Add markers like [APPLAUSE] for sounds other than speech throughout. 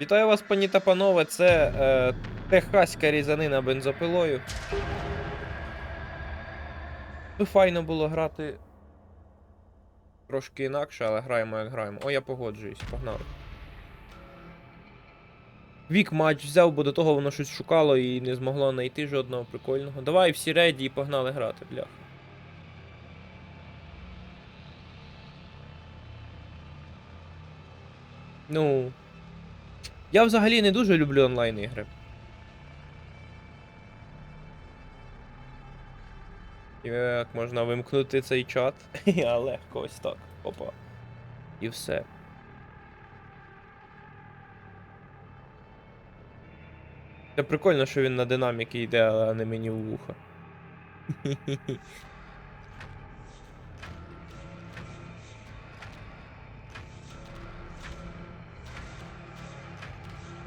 Вітаю вас, пані та панове. Це е, техаська різанина бензопилою. Ну, файно було грати. Трошки інакше, але граємо як граємо. О, я погоджуюсь, погнали. Вік матч взяв, бо до того воно щось шукало і не змогло знайти жодного прикольного. Давай всі рейді і погнали грати, бля. Ну. Я взагалі не дуже люблю онлайн ігри. Як можна вимкнути цей чат? [LAUGHS] Легко ось так. Опа. І все. Це прикольно, що він на динаміки йде, а не мені в вухо. [LAUGHS]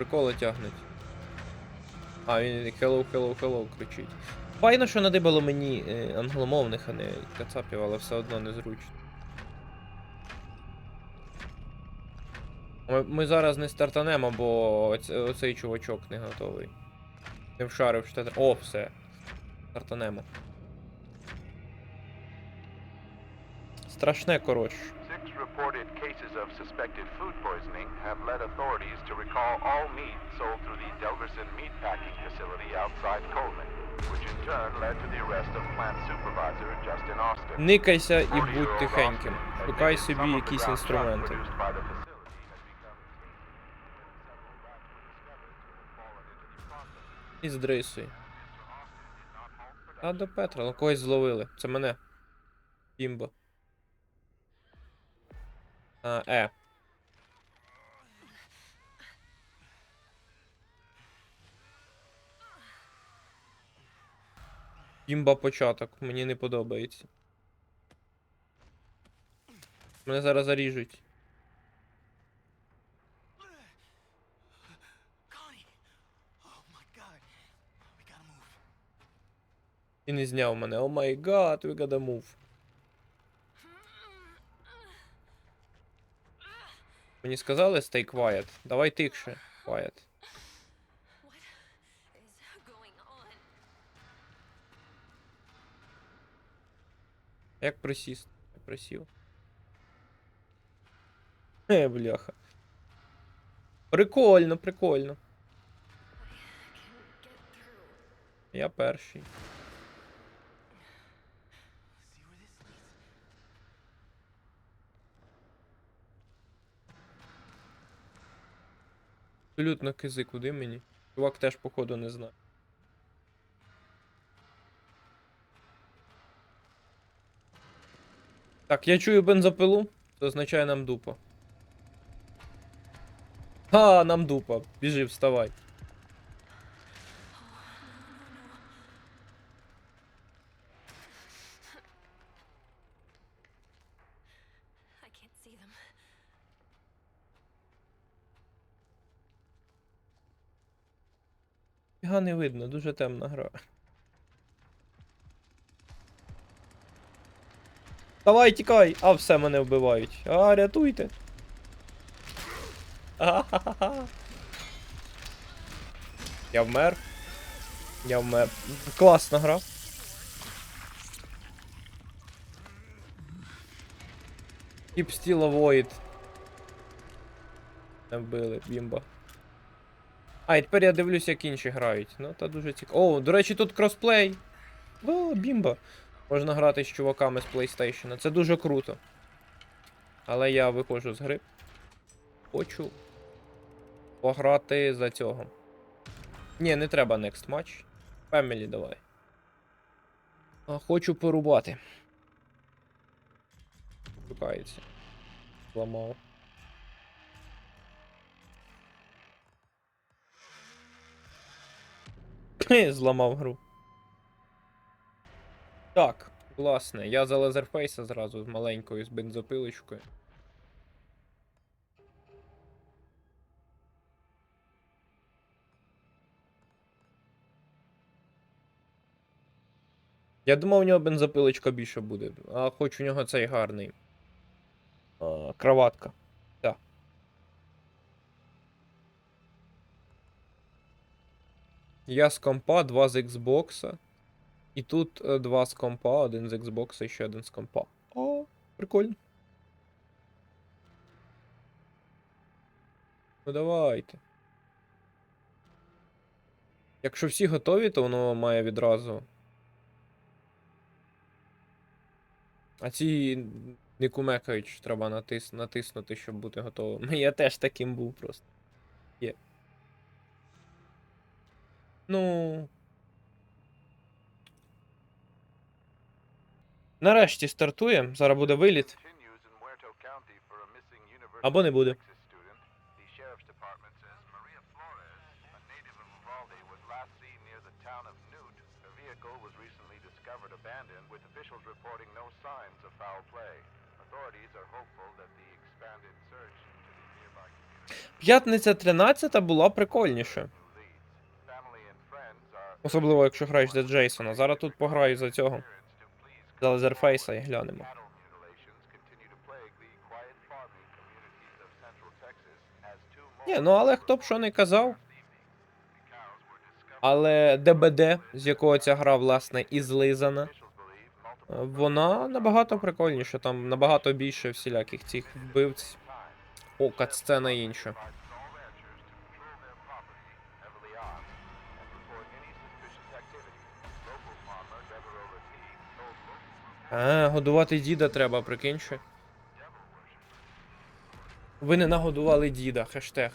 Приколи тягнуть. А, він hello, hello, hello кричить. Файно, що надибало мені е, англомовних, а не кацапів, але все одно незручно. Ми, ми зараз не стартанемо, бо оцей чувачок не готовий. Не вшарив що те- О, все. Стартанемо. Страшне, коротше. Six reported cases of suspected food poisoning have led authorities to recall all meat sold through the Delgerson meat packing facility outside Coleman, which in turn led to the arrest of plant supervisor Justin Austin. Никайся і 40-year-old будь тихеньким. Austin Шукай admitted собі some of the якісь ground chuck інструменти. produced by the facility had become tainted. Several rats were discovered and fallen into the process. І з дрисою. Mr. Austin did not halt production. А до Петра, ну когось зловили. Це мене. Бімбо. А, е. Бімба початок, мені не подобається. Мене зараз заріжуть. Connie! Oh my god. We gotta move. І не зняв мене. О май гад, we gotta move. Мені сказали stay quiet. Давай тихше. Quiet. Як присіст? Я присів. Е, бляха. Прикольно, прикольно. Я перший. Абсолютно кизи, куди мені? Чувак теж, походу, не знає. Так, я чую бензопилу. Це означає нам дупа. А, нам дупа. Біжи, вставай. Фіга не видно, дуже темна гра. Давай, тікай! А, все, мене вбивають. А, рятуйте. А-ха-ха-ха. Я вмер. Я вмер. Класна гра. Keep still avoid. Не вбили, бімба. А, і тепер я дивлюсь, як інші грають. Ну, та дуже цікаво. О, до речі, тут кросплей. О, бімба. Можна грати з чуваками з PlayStation. Це дуже круто. Але я виходжу з гри. Хочу пограти за цього. Ні, не треба next match. Family давай. А, хочу порубати. Шукається. Зламав. [LAUGHS] Зламав гру. Так, власне, я за Лазерфейса зразу з маленькою з бензопилочкою. Я думав, у нього бензопилочка більше буде, а хоч у нього цей гарний. Кроватка. Я з компа, два з Xbox. І тут е, два з компа, один з Xbox і ще один з компа. О, прикольно. Ну давайте. Якщо всі готові, то воно має відразу. А ці не кумекають, треба натис... натиснути, щоб бути готовим. [LAUGHS] Я теж таким був просто. Є. Ну. Нарешті стартує. Зараз буде виліт. Або не буде. П'ятниця 13 була прикольніше. Особливо, якщо граєш за Джейсона. Зараз тут пограю за цього. За Лазерфейса і глянемо. Ні, ну але хто б що не казав. Але ДБД, з якого ця гра, власне, і злизана, вона набагато прикольніша, там набагато більше всіляких цих вбивць. О, катсцена інша. А, годувати діда треба, прикинь ще. Ви не нагодували діда, хештег.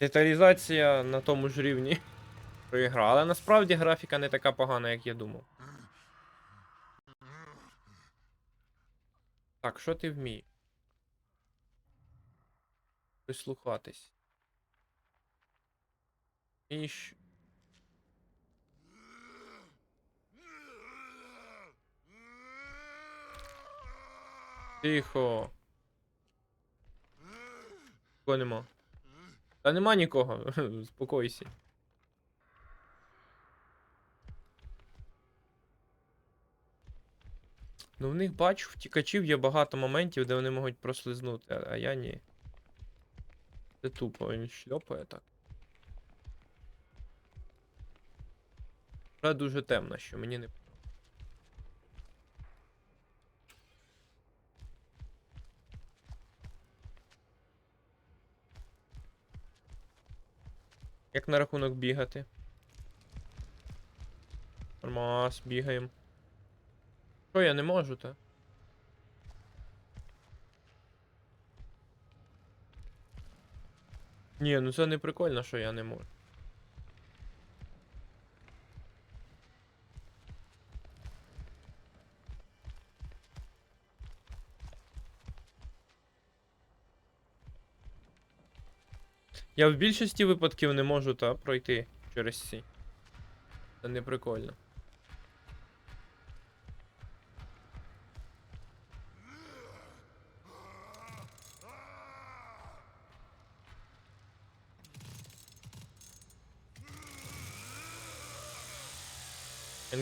Деталізація на тому ж рівні, що і гра, але насправді графіка не така погана, як я думав. Так, що ти вмієш? Прислухатись. Щ- Тихо. Кого нема? Та нема нікого. [LAUGHS] Спокойся. Ну, в них бачу, втікачів є багато моментів, де вони можуть прослизнути, а- я ні. Це тупо, він шльопає так. Гра дуже темна, що мені не. Як на рахунок бігати? Нормас, бігаємо. Що я не можу, та? Ні, ну це не прикольно, що я не можу. Я в більшості випадків не можу та пройти через ці. Це не прикольно.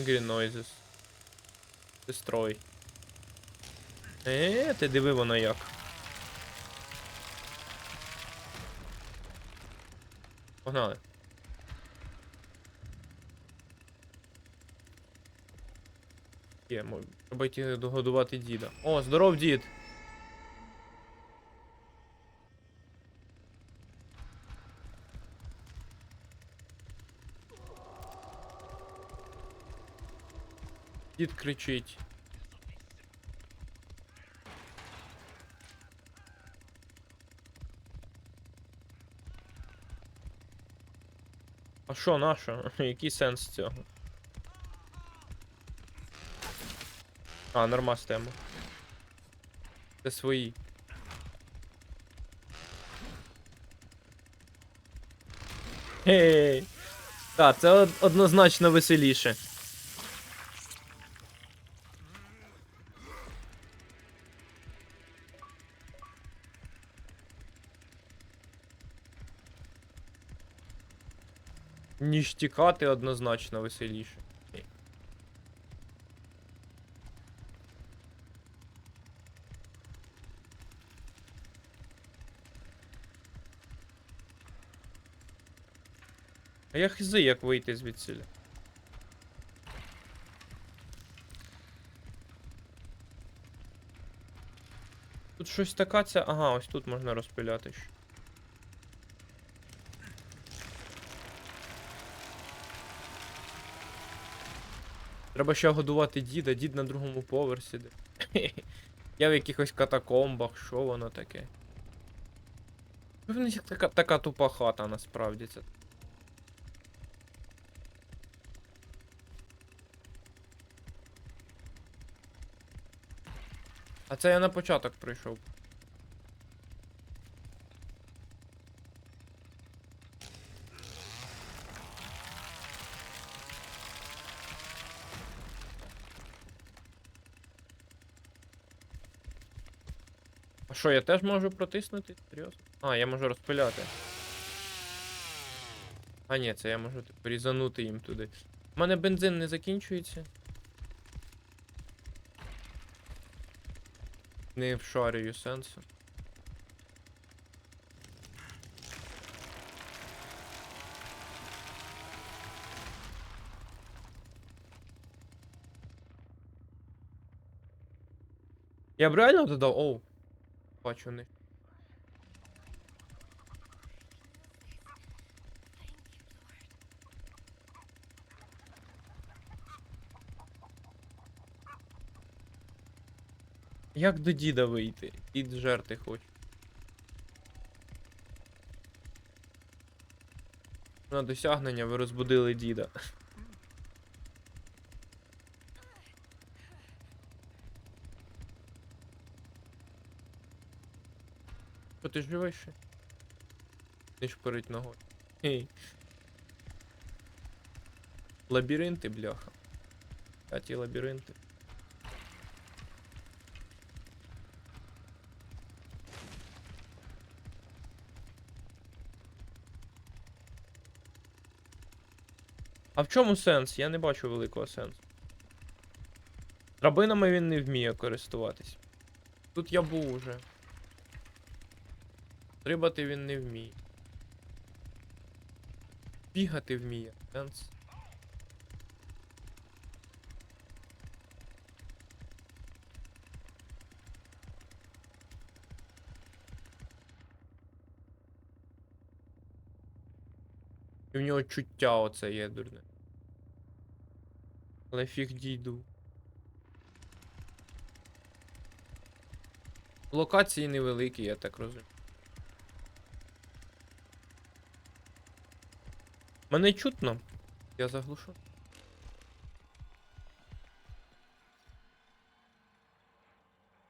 Angry noises. Destroy. Е, ти диви воно як. Погнали. Є, треба йти догодувати діда. О, здоров, дід! Дід кричить. А що, нащо? [LAUGHS] Який сенс цього? А, нормас тема. Це свої. Гей! Так, це однозначно веселіше. Ніж тікати однозначно веселіше. А я хизи, як вийти звідси. Тут щось така ця... Ага, ось тут можна розпиляти ще. Треба ще годувати діда, дід на другому поверсі. [LAUGHS] Я в якихось катакомбах, що воно таке? Певно, така, така тупа хата насправді це. А це я на початок прийшов. Що, я теж можу протиснути? Серйозно? А, я можу розпиляти. А ні, це я можу типу, різанути їм туди. У мене бензин не закінчується. Не вшарюю сенсу. Я б реально додав. Оу. Бачу не. Як до діда вийти? Дід жерти хоче. На досягнення ви розбудили діда. Ти живий ще? Не шпорить ногою. Гей. Лабіринти, бляха. А ті лабіринти. А в чому сенс? Я не бачу великого сенсу. Драбинами він не вміє користуватись. Тут я був уже. Стрибати він не вміє. Бігати вміє. Сенс. І в нього чуття оце є дурне. Але фіг дійду. Локації невеликі, я так розумію. Мене чутно? Я заглушу.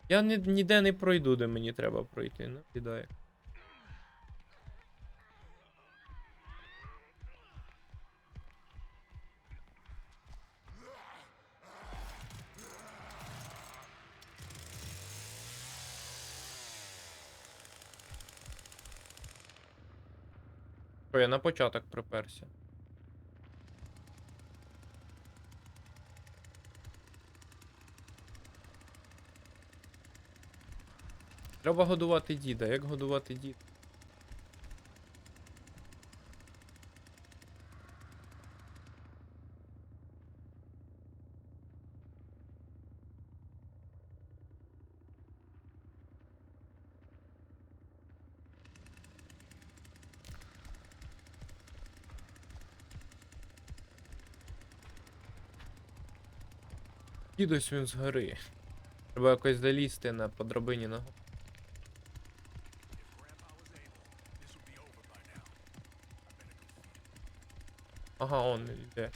Я ні, ніде не пройду, де мені треба пройти, ну, кидає. Що, я на початок приперся. Треба годувати діда. Як годувати діда? Дідусь він згори. Треба якось залізти на по драбині ногу. Ага, он йде.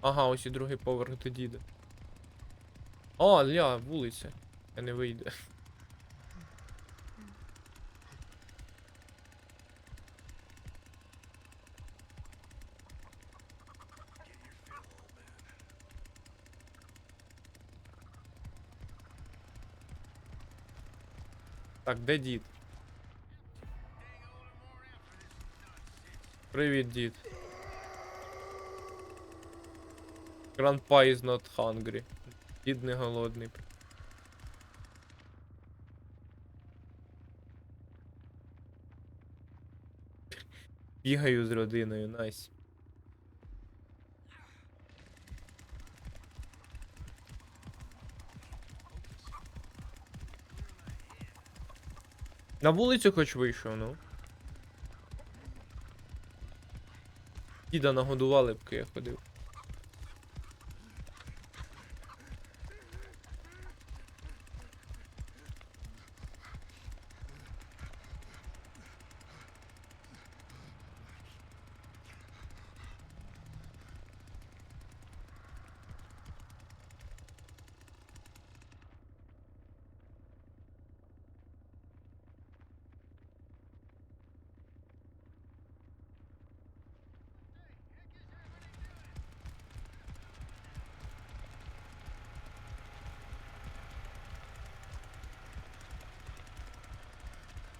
Ага, ось і другий поверх до діда. О, ля, вулиця. Я не вийде. Так, де дід? Привіт, дід. Grandpa is not hungry. Дід не голодний. Бігаю з родиною, найс. На вулицю хоч вийшов, ну. Діда нагодували, б, я ходив.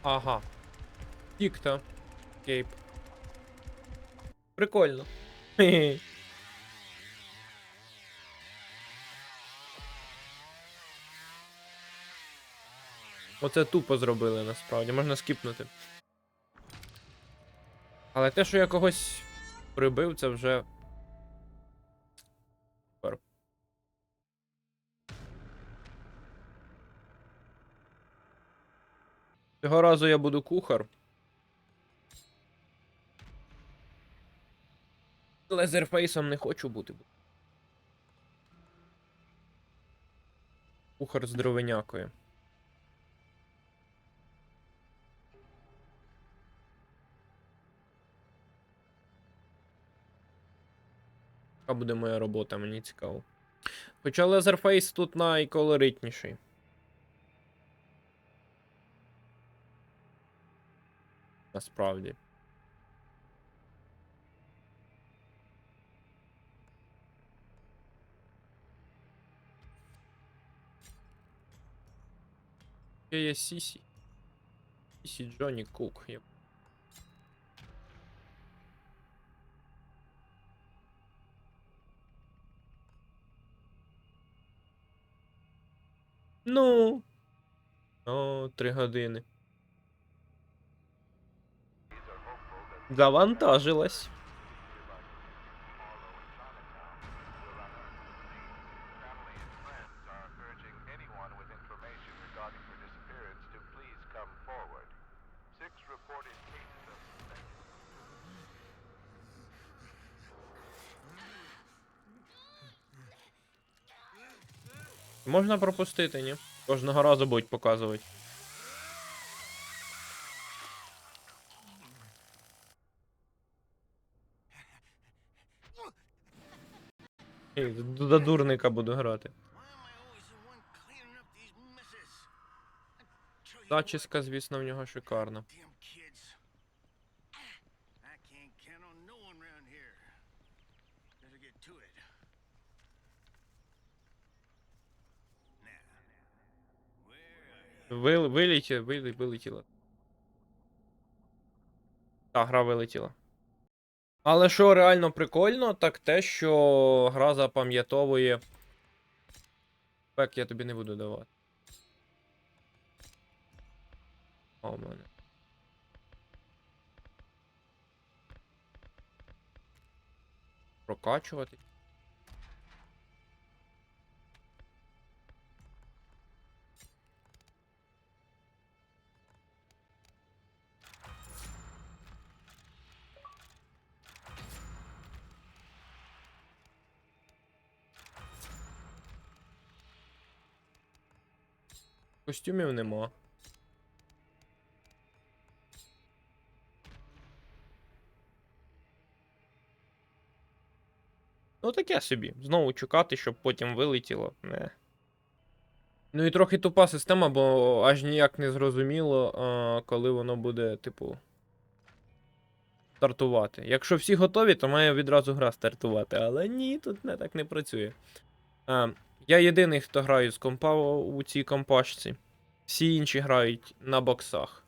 Ага. Тік-то. Кейп. Прикольно. [LAUGHS] Оце тупо зробили насправді, можна скіпнути. Але те, що я когось прибив, це вже. Цього разу я буду кухар. Лезерфейсом не хочу бути. Кухар з дровинякою. Яка буде моя робота, мені цікаво. Хоча Лезерфейс тут найколоритніший. Насправді. Ще є Сісі. Сісі Джонні Кук. Ну. О, три години. Suspected Можна пропустити, ні? Кожного разу будуть показувати. Ей, д- До дурника буду грати. Зачіска, звісно, в нього шикарна. what, damn kids. I can't count on no one around here. Better get to it. Now, where are you? Вил, вилетіла, вили, вилетіла. Та, гра вилетіла. Але що реально прикольно, так те, що гра запам'ятовує. Пек я тобі не буду давати. О, мене. Прокачувати. Костюмів нема. Ну таке собі. Знову чекати, щоб потім вилетіло. Не. Ну і трохи тупа система, бо аж ніяк не зрозуміло, коли воно буде, типу. Стартувати. Якщо всі готові, то має відразу гра стартувати. Але ні, тут не так не працює. Я єдиний, хто грає з компа у цій компашці. Всі інші грають на боксах.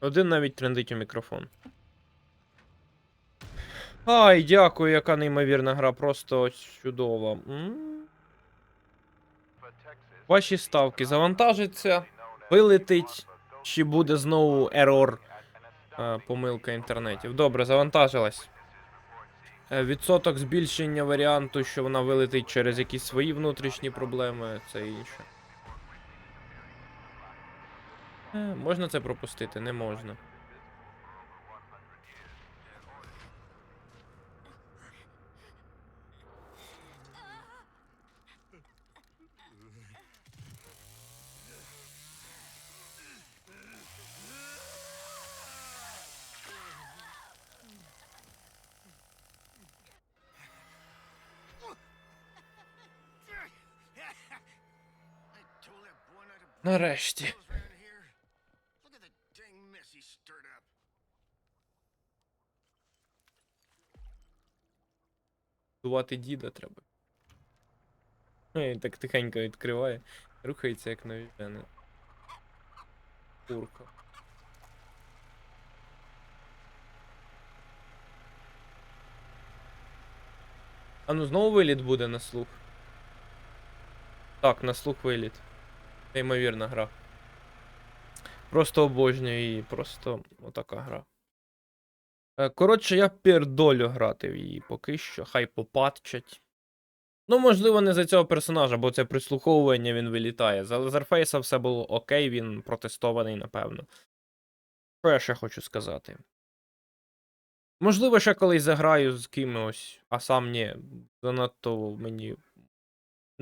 Один навіть трендить у мікрофон. Ай, дякую, яка неймовірна гра, просто чудова. М. Ваші ставки завантажиться, вилетить, чи буде знову ерор, е, помилка інтернетів. Добре, завантажилась. Е, Відсоток збільшення варіанту, що вона вилетить через якісь свої внутрішні проблеми, це інше. Е, Можна це пропустити? Не можна. up. Дувати діда треба. Ну, Він так тихенько відкриває. Рухається як навіжене. Курка. А ну знову виліт буде на слух. Так, на слух виліт. Неймовірна гра. Просто обожнюю її, просто отака гра. Е, Коротше, я пердолю грати в її поки що, хай попатчать. Ну, можливо, не за цього персонажа, бо це прислуховування він вилітає. За Лазерфейса все було окей, він протестований, напевно. Що я ще хочу сказати? Можливо, ще колись заграю з кимось, а сам ні. Занадто мені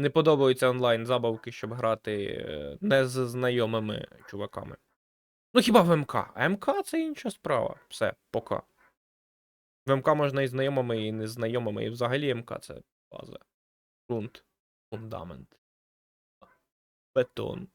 не подобаються онлайн забавки, щоб грати е, не з знайомими чуваками. Ну, хіба в МК? А МК це інша справа. Все, пока. В МК можна і знайомими, і незнайомими, і взагалі МК це база. Грунт. Фундамент. Бетон.